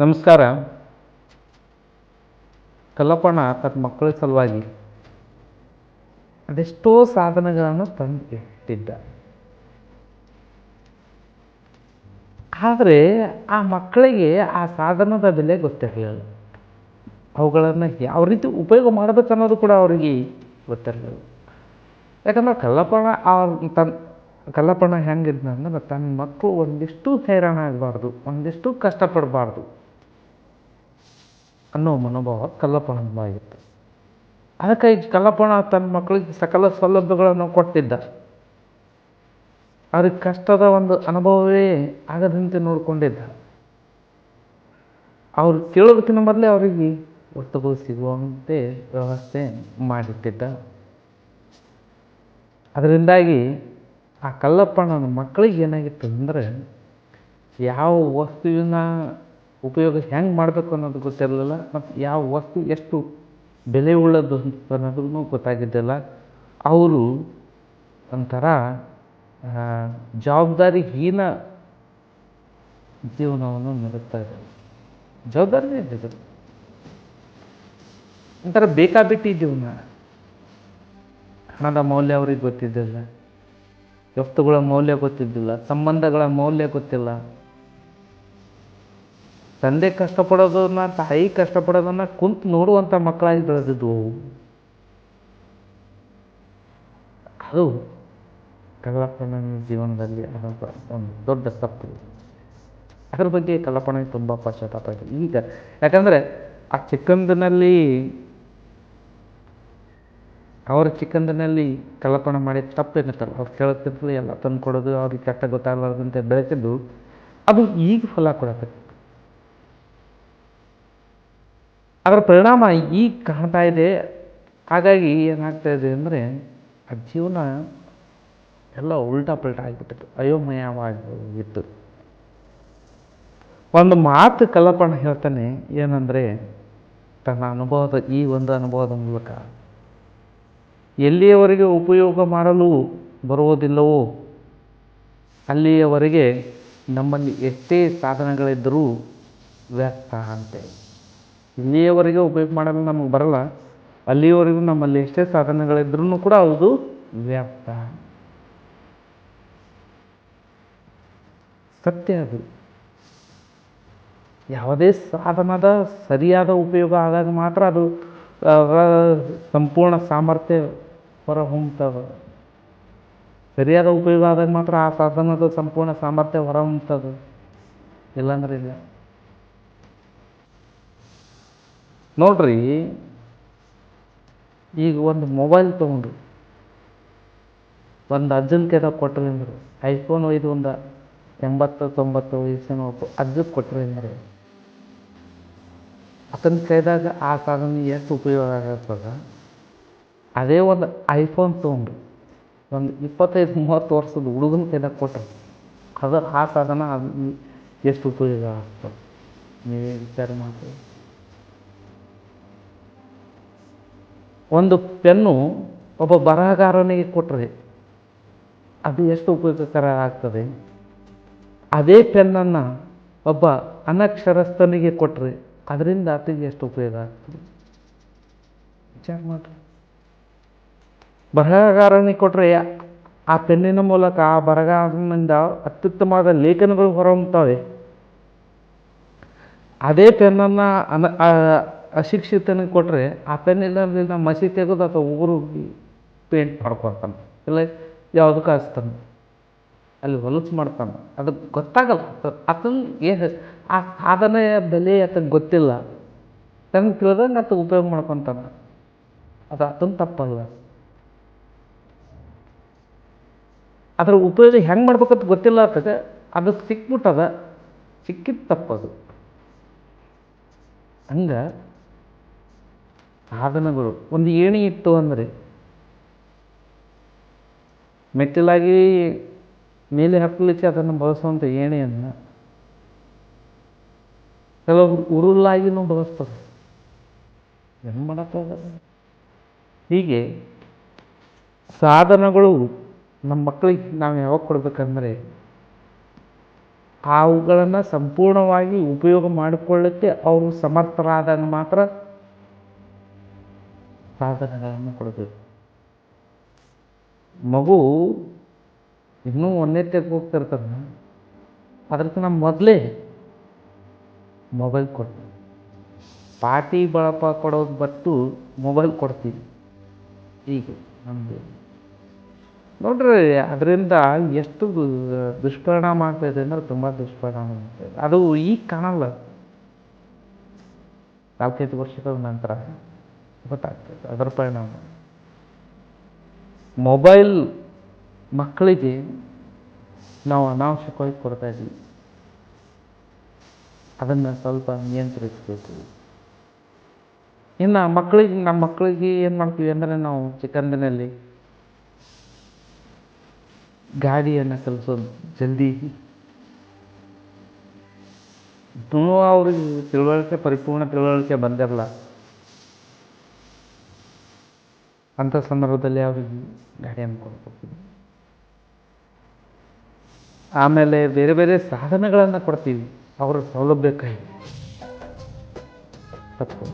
ನಮಸ್ಕಾರ. ಕಲ್ಲಪ್ಪಣ್ಣ ತನ್ನ ಮಕ್ಕಳ ಸಲುವಾಗಿ ಅದೆಷ್ಟೋ ಸಾಧನಗಳನ್ನು ತಂದು ಇಟ್ಟಿದ್ದ ಆದರೆ ಆ ಮಕ್ಕಳಿಗೆ ಆ ಸಾಧನದ ಬೆಲೆ ಗೊತ್ತಿರಲಿಲ್ಲ. ಅವುಗಳನ್ನು ಯಾವ ರೀತಿ ಉಪಯೋಗ ಮಾಡಬೇಕು ಅನ್ನೋದು ಕೂಡ ಅವರಿಗೆ ಗೊತ್ತಿರಲಿಲ್ಲ. ಯಾಕಂದ್ರೆ ಕಲ್ಲಪ್ಪಣ್ಣ ಅವ್ರ ತನ್ನ ಕಲ್ಲಪ್ಪಣ್ಣ ಹೆಂಗಿದ್ನಂದ್ರೆ ತನ್ನ ಮಕ್ಕಳು ಒಂದಿಷ್ಟು ಹೈರಾಣ ಆಗಬಾರ್ದು, ಒಂದಿಷ್ಟು ಕಷ್ಟಪಡಬಾರ್ದು. ಅನ್ನೋ ಮನೋಭಾವ ಕಲ್ಲಪ್ಪಣ್ಣಂದಾಗಿತ್ತು ಅದಕ್ಕಾಗಿ ಕಲ್ಲಪ್ಪನ ತನ್ನ ಮಕ್ಕಳಿಗೆ ಸಕಲ ಸೌಲಭ್ಯಗಳನ್ನು ಕೊಟ್ಟಿದ್ದ. ಅವ್ರಿಗೆ ಕಷ್ಟದ ಒಂದು ಅನುಭವವೇ ಆಗದಂತೆ ನೋಡಿಕೊಂಡಿದ್ದ. ಅವ್ರು ಕೇಳೋದಕ್ಕಿಂತ ಮೊದಲೇ ಅವರಿಗೆ ವಸ್ತುಗಳು ಸಿಗುವಂತೆ ವ್ಯವಸ್ಥೆ ಮಾಡಿಟ್ಟಿದ್ದ. ಅದರಿಂದಾಗಿ ಆ ಕಲ್ಲಪ್ಪಣ್ಣನ ಮಕ್ಕಳಿಗೆ ಏನಾಗಿತ್ತು ಅಂದರೆ ಯಾವ ವಸ್ತುವಿನ ಉಪಯೋಗ ಹೆಂಗೆ ಮಾಡಬೇಕು ಅನ್ನೋದು ಗೊತ್ತಿರಲಿಲ್ಲ, ಮತ್ತು ಯಾವ ವಸ್ತು ಎಷ್ಟು ಬೆಲೆ ಉಳ್ಳದ್ದು ಅನ್ನೋದೂ ಗೊತ್ತಾಗಿದ್ದಿಲ್ಲ. ಅವರು ಒಂಥರ ಜವಾಬ್ದಾರಿಹೀನ ಜೀವನವನ್ನು ನಡೆಸ್ತಾ ಇದ್ದಾರೆ. ಜವಾಬ್ದಾರಿ ಇದ್ದಿದ್ದರು ಒಂಥರ ಬೇಕಾಬಿಟ್ಟಿ ಜೀವನ. ಹಣದ ಮೌಲ್ಯ ಅವ್ರಿಗೆ ಗೊತ್ತಿದ್ದಿಲ್ಲ. ವಸ್ತುಗಳ ಮೌಲ್ಯ ಗೊತ್ತಿದ್ದಿಲ್ಲ. ಸಂಬಂಧಗಳ ಮೌಲ್ಯ ಗೊತ್ತಿಲ್ಲ. ತಂದೆ ಕಷ್ಟಪಡೋದನ್ನ, ತಾಯಿ ಕಷ್ಟಪಡೋದನ್ನ ಕುಂತು ನೋಡುವಂಥ ಮಕ್ಕಳಾಗಿ ಬೆಳೆದಿದ್ವು. ಅದು ಕಲ್ಲಪ್ಪಣ್ಣನ ಜೀವನದಲ್ಲಿ ಆದಂಥ ಒಂದು ದೊಡ್ಡ ತಪ್ಪು. ಅದ್ರ ಬಗ್ಗೆ ಕಲ್ಲಪ್ಪಣ್ಣನಿಗೆ ತುಂಬ ಪಶ್ಚಾತ್ತಾಪ ಇದೆ. ಈಗ ಯಾಕಂದರೆ ಆ ಚಿಕ್ಕಂದಿನಲ್ಲಿ ಅವರ ಚಿಕ್ಕಂದಿನಲ್ಲಿ ಕಲ್ಲಪ್ಪಣ ಮಾಡಿದ ತಪ್ಪೇನಿತ್ತಲ್ಲ ಅವ್ರು ಕೇಳುತ್ತಿರ್ತದೆ ಎಲ್ಲ ತಂದು ಕೊಡೋದು ಅವ್ರಿಗೆ ಕಷ್ಟ ಗೊತ್ತಾಗಲಾರ್ದಂತೆ ಬೆಳೆಸಿದ್ದು, ಅದು ಈಗ ಫಲ ಕೊಡತ್ತೆ. ಅದರ ಪರಿಣಾಮ ಈಗ ಕಾಣ್ತಾ ಇದೆ. ಹಾಗಾಗಿ ಏನಾಗ್ತಾ ಇದೆ ಅಂದರೆ ಆ ಜೀವನ ಎಲ್ಲ ಉಲ್ಟಾ ಪಲ್ಟಾ ಆಗಿಬಿಟ್ಟಿತ್ತು. ಅಯೋಮಯವಾಗಿತ್ತು. ಒಂದು ಮಾತು ಕಲ್ಲಪ್ಪಣ್ಣ ಹೇಳ್ತಾನೆ ಏನಂದರೆ, ತನ್ನ ಅನುಭವದ ಈ ಒಂದು ಅನುಭವದ ಮೂಲಕ, ಎಲ್ಲಿಯವರೆಗೆ ಉಪಯೋಗ ಮಾಡಲು ಬರುವುದಿಲ್ಲವೋ ಅಲ್ಲಿಯವರೆಗೆ ನಮ್ಮಲ್ಲಿ ಎಷ್ಟೇ ಸಾಧನಗಳಿದ್ದರೂ ವ್ಯರ್ಥ ಅಂತೆ. ಇಲ್ಲಿಯವರೆಗೆ ಉಪಯೋಗ ಮಾಡಲು ನಮಗೆ ಬರಲ್ಲ. ಅಲ್ಲಿಯವರೆಗೂ ನಮ್ಮಲ್ಲಿ ಎಷ್ಟೇ ಸಾಧನಗಳಿದ್ರೂ ಕೂಡ ಅದು ವ್ಯರ್ಥ ಸತ್ಯ ಅದು. ಯಾವುದೇ ಸಾಧನದ ಸರಿಯಾದ ಉಪಯೋಗ ಆದಾಗ ಮಾತ್ರ ಅದು ಸಂಪೂರ್ಣ ಸಾಮರ್ಥ್ಯ ಹೊರ ಹೊಮ್ತದೆ. ಸರಿಯಾದ ಉಪಯೋಗ ಆದಾಗ ಮಾತ್ರ ಆ ಸಾಧನದ ಸಂಪೂರ್ಣ ಸಾಮರ್ಥ್ಯ ಹೊರ ಇಲ್ಲಾಂದ್ರೆ ಇಲ್ಲ. ನೋಡ್ರಿ, ಈಗ ಒಂದು ಮೊಬೈಲ್ ತೊಗೊಂಡು, ಒಂದು ಅಜ್ಜನ ಕೈದಾಗ ಕೊಟ್ಟರೆ ಅಂದರು. ಐಫೋನ್ ಒಯ್ದು ಒಂದು ಎಂಬತ್ತು ತೊಂಬತ್ತು ವಯಸ್ಸಿನ ಒಬ್ಬ ಅಜ್ಜಕ್ಕೆ ಕೊಟ್ಟರೆ ಅಂದರೆ. ಆತನ ಕೈದಾಗ ಆ ಸಾಧನ ಎಷ್ಟು ಉಪಯೋಗ ಆಗತ್ತದ? ಅದೇ ಒಂದು ಐಫೋನ್ ತೊಗೊಂಡು, ಒಂದು ಇಪ್ಪತ್ತೈದು, ಮೂವತ್ತು ವರ್ಷದ ಹುಡುಗನ ಕೈದಾಗ ಕೊಟ್ಟರು ಅದು ಆ ಸಾಧನ ಎಷ್ಟು ಉಪಯೋಗ ಆಗ್ತದೆ? ನೀವೇ ವಿಚಾರ ಮಾಡಿ ಒಂದು ಪೆನ್ನು ಒಬ್ಬ ಬರಹಗಾರನಿಗೆ ಕೊಟ್ಟರೆ ಅದು ಎಷ್ಟು ಉಪಯೋಗಕರ ಆಗ್ತದೆ? ಅದೇ ಪೆನ್ನನ್ನು ಒಬ್ಬ ಅನಕ್ಷರಸ್ಥನಿಗೆ ಕೊಟ್ಟರೆ ಅದರಿಂದ ಆತನಿಗೆ ಎಷ್ಟು ಉಪಯೋಗ ಆಗ್ತದೆ? ವಿಚಾರ ಮಾಡಿರಿ. ಬರಹಗಾರನಿಗೆ ಕೊಟ್ಟರೆ ಆ ಪೆನ್ನಿನ ಮೂಲಕ ಆ ಬರಹಗಾರನಿಂದ ಅತ್ಯುತ್ತಮವಾದ ಲೇಖನಗಳು ಹೊರಹೊಮ್ಮುತ್ತವೆ. ಅದೇ ಪೆನ್ನನ್ನು ಅನ ಅಶಿಕ್ಷಿತನಿಗೆ ಕೊಟ್ಟರೆ ಆ ಪೆನ್ನಿನ ಮಸಿ ತೆಗೆದು ಅಥವಾ ಉಗುರು ಪೇಂಟ್ ಮಾಡ್ಕೊತಾನೆ ಇಲ್ಲ ಯಾವುದಕ್ಕೆ ಹಚ್ತಾನೆ ಅಲ್ಲಿ ಹೊಲಸು ಮಾಡ್ತಾನೆ. ಅದಕ್ಕೆ ಗೊತ್ತಾಗಲ್ಲ. ಆತನ ಏನು ಆ ಸಾಧನೆಯ ಬೆಲೆ ಆತಗೆ ಗೊತ್ತಿಲ್ಲ. ತನಗೆ ತಿಳಿದಂಗೆ ಆತ ಉಪಯೋಗ ಮಾಡ್ಕೊತಾನೆ. ಅದು ಆತನ ತಪ್ಪಲ್ಲ ಅದರ ಉಪಯೋಗ ಹೆಂಗೆ ಮಾಡ್ಬೇಕಂತ ಗೊತ್ತಿಲ್ಲ ಆತಗೆ. ಅದು ಸಿಕ್ಬಿಟ್ಟದ. ಸಿಕ್ಕಿದ ತಪ್ಪದು. ಹಂಗೆ ಸಾಧನಗಳು. ಒಂದು ಏಣಿ ಇತ್ತು ಅಂದರೆ ಮೆಟ್ಟಿಲಾಗಿ ಮೇಲೆ ಹತ್ತಲಿಕ್ಕೆ ಅದನ್ನು ಬಳಸುವಂಥ ಏಣಿಯನ್ನು ಕೆಲವರು ಉರುಳಾಗಿನೂ ಬಳಸ್ತಾರೆ. ಏನು ಮಾಡೋಕ್ಕಾಗಲ್ಲ. ಹೀಗೆ ಸಾಧನಗಳು ನಮ್ಮ ಮಕ್ಕಳಿಗೆ ನಾವು ಯಾವಾಗ ಕೊಡಬೇಕಂದ್ರೆ ಅವುಗಳನ್ನು ಸಂಪೂರ್ಣವಾಗಿ ಉಪಯೋಗ ಮಾಡಿಕೊಳ್ಳಿಕ್ಕೆ ಅವರು ಸಮರ್ಥರಾದಾಗ ಮಾತ್ರ ಸಾಧನೆಗಳನ್ನು ಕೊಡಬೇಕು. ಮಗು ಇನ್ನೂ ಒಂದನೇ ಹೋಗ್ತಿರ್ತಾನೆ ಅದಕ್ಕೆ ಅದಕ್ಕಿಂತ ಮೊದಲೇ ಮೊಬೈಲ್ ಕೊಡ್ತೀವಿ ಪಾಟಿ ಬಳಪ ಕೊಡೋದು ಬಟ್ಟು ಮೊಬೈಲ್ ಕೊಡ್ತೀವಿ ಈಗ ನಮಗೆ ನೋಡ್ರಿ, ಅದರಿಂದ ಎಷ್ಟು ದುಷ್ಪರಿಣಾಮ ಆಗ್ತಾಯಿದೆ ಅಂದ್ರೆ ತುಂಬ ದುಷ್ಪರಿಣಾಮ ಆಗ್ತಾಯಿದೆ ಅದು ಈಗ ಕಾಣಲ್ಲ. ನಾಲ್ಕೈದು ವರ್ಷಗಳ ನಂತರ. ಗೊತ್ತಾಗ್ತದೆ, ಅದರ ಪರಿಣಾಮ. ಮೊಬೈಲ್ ಮಕ್ಕಳಿಗೆ ನಾವು ಅನಾವಶ್ಯಕವಾಗಿ ಕೊಡ್ತಾ ಇದ್ದೀವಿ. ಅದನ್ನು ಸ್ವಲ್ಪ ನಿಯಂತ್ರಿಸಬೇಕು. ಇನ್ನು ಮಕ್ಕಳಿಗೆ, ನಮ್ಮ ಮಕ್ಕಳಿಗೆ ಏನು ಮಾಡ್ತೀವಿ ಅಂದರೆ ನಾವು ಚಿಕ್ಕಂದಿನಲ್ಲಿ ಗಾಡಿಯನ್ನು ಕಲಿಸೋದು ಜಲ್ದಿ. ಅವ್ರಿಗೆ ತಿಳುವಳಿಕೆ, ಪರಿಪೂರ್ಣ ತಿಳುವಳಿಕೆ ಬಂದಿರಲ್ಲ. ಅಂಥ ಸಂದರ್ಭದಲ್ಲಿ ಅವ್ರಿಗೆ ಗಾಡಿಯನ್ನು ಕೊಡ್ಕೊಡ್ತೀವಿ ಆಮೇಲೆ ಬೇರೆ ಬೇರೆ ಸಾಧನಗಳನ್ನು ಕೊಡ್ತೀವಿ. ಅವರ ಸೌಲಭ್ಯಕ್ಕಾಗಿ ತಪ್ಪು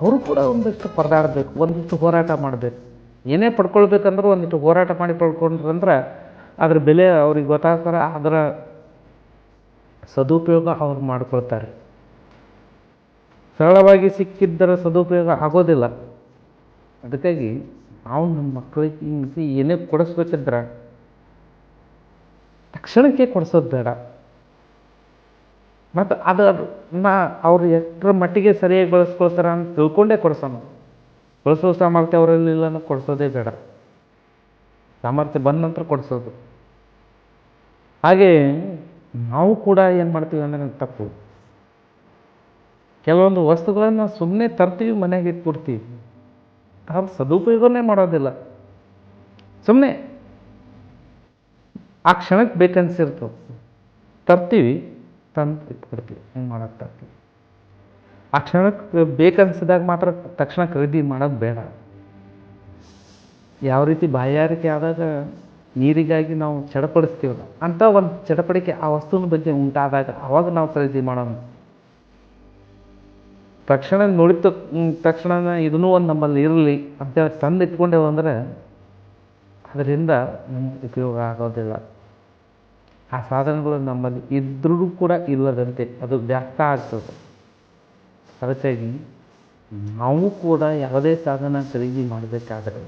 ಅವರು ಕೂಡ ಒಂದಿಷ್ಟು ಪರದಾಡಬೇಕು, ಒಂದಿಷ್ಟು ಹೋರಾಟ ಮಾಡಬೇಕು. ಏನೇ ಪಡ್ಕೊಳ್ಬೇಕಂದ್ರೂ ಒಂದಿಷ್ಟು ಹೋರಾಟ ಮಾಡಿ ಪಡ್ಕೊಂಡ್ರಂದ್ರೆ ಅದ್ರ ಬೆಲೆ ಅವ್ರಿಗೆ ಗೊತ್ತಾಗ್ತಾರೆ ಅದರ ಸದುಪಯೋಗ ಅವ್ರು ಮಾಡ್ಕೊಳ್ತಾರೆ. ಸರಳವಾಗಿ ಸಿಕ್ಕಿದ್ದರ ಸದುಪಯೋಗ ಆಗೋದಿಲ್ಲ. ಅದಕ್ಕಾಗಿ ನಾವು ನಮ್ಮ ಮಕ್ಕಳಿಗೆ ಏನೇ ಕೊಡಿಸ್ಬೇಕಿದ್ರೆ ತಕ್ಷಣಕ್ಕೆ ಕೊಡಿಸೋದು ಬೇಡ. ಮತ್ತು ಅದು ಅದನ್ನ ಅವ್ರು ಎಷ್ಟರ ಮಟ್ಟಿಗೆ ಸರಿಯಾಗಿ ಬಳಸ್ಕೊಳ್ತಾರೆ ಅಂತ ತಿಳ್ಕೊಂಡೇ ಕೊಡ್ಸೋಣ. ಬಳಸೋ ಸಾಮರ್ಥ್ಯ ಅವರಲ್ಲಿ ಇಲ್ಲ ಅಂದ್ರೆ ಕೊಡಿಸೋದೇ ಬೇಡ. ಸಾಮರ್ಥ್ಯ ಬಂದ ನಂತರ ಕೊಡಿಸೋದು. ಹಾಗೆ ನಾವು ಕೂಡ ಏನು ಮಾಡ್ತೀವಿ ಅಂದರೆ ತಪ್ಪು. ಕೆಲವೊಂದು ವಸ್ತುಗಳನ್ನು ಸುಮ್ಮನೆ ತರ್ತೀವಿ, ಮನೆಗೆ ಇಟ್ಬಿಡ್ತೀವಿ. ಅದ್ರ ಸದುಪಯೋಗನೇ ಮಾಡೋದಿಲ್ಲ. ಸುಮ್ಮನೆ ಆ ಕ್ಷಣಕ್ಕೆ ಬೇಕನ್ಸಿರ್ತವೆ ತರ್ತೀವಿ, ತಂದು ಇಟ್ಬಿಡ್ತೀವಿ, ಹಿಂಗೆ ಮಾಡೋದು ತರ್ತೀವಿ. ಆ ಕ್ಷಣಕ್ಕೆ ಬೇಕನ್ಸಿದಾಗ ಮಾತ್ರ ತಕ್ಷಣ ಖರೀದಿ ಮಾಡೋದು ಬೇಡ. ಯಾವ ರೀತಿ ಬಾಯಾರಿಕೆ ಆದಾಗ ನೀರಿಗಾಗಿ ನಾವು ಚಡಪಡಿಸ್ತೀವಲ್ಲ, ಅಂಥ ಒಂದು ಚಡಪಡಿಕೆ ಆ ವಸ್ತುವಿನ ಬಗ್ಗೆ ಉಂಟಾದಾಗ ಅವಾಗ ನಾವು ಖರೀದಿ ಮಾಡೋಣ. ತಕ್ಷಣ ನೋಡಿದ ತಕ್- ತಕ್ಷಣ ಇದನ್ನೂ ಒಂದು ನಮ್ಮಲ್ಲಿ ಇರಲಿ ಅಂತೇಳಿ ತಂದು ಇಟ್ಕೊಂಡೇವು ಅಂದರೆ ಅದರಿಂದ ನಮ್ಗೆ ಉಪಯೋಗ ಆಗೋದಿಲ್ಲ. ಆ ಸಾಧನಗಳು ನಮ್ಮಲ್ಲಿ ಇದ್ರೂ ಕೂಡ ಇಲ್ಲದಂತೆ, ಅದು ವ್ಯರ್ಥ ಆಗ್ತದೆ. ಅದಕ್ಕಾಗಿ ನಾವು ಕೂಡ ಯಾವುದೇ ಸಾಧನ ಖರೀದಿ ಮಾಡಬೇಕಾದ್ರೆ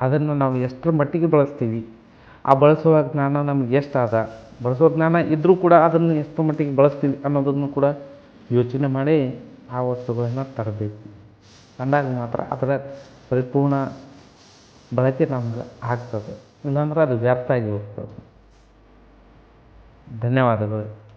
ಅದನ್ನು ನಾವು ಎಷ್ಟರ ಮಟ್ಟಿಗೆ ಬಳಸ್ತೀವಿ? ಆ ಬಳಸುವ ಜ್ಞಾನ ನಮ್ಗೆ ಎಷ್ಟು ಅದ ಬಳಸೋ ಜ್ಞಾನ ಇದ್ದರೂ ಕೂಡ ಅದನ್ನು ಎಷ್ಟು ಮಟ್ಟಿಗೆ ಬಳಸ್ತೀವಿ ಅನ್ನೋದನ್ನು ಕೂಡ ಯೋಚನೆ ಮಾಡಿ ಆ ವಸ್ತುಗಳನ್ನು ತರಬೇಕು. ಅಂದಾಗ ಮಾತ್ರ ಅದರ ಪರಿಪೂರ್ಣ ಬಳಕೆ ನಮ್ಗೆ ಆಗ್ತದೆ. ಇಲ್ಲಾಂದ್ರೆ ಅದು ವ್ಯರ್ಥ ಆಗಿ ಹೋಗ್ತದೆ. ಧನ್ಯವಾದಗಳು.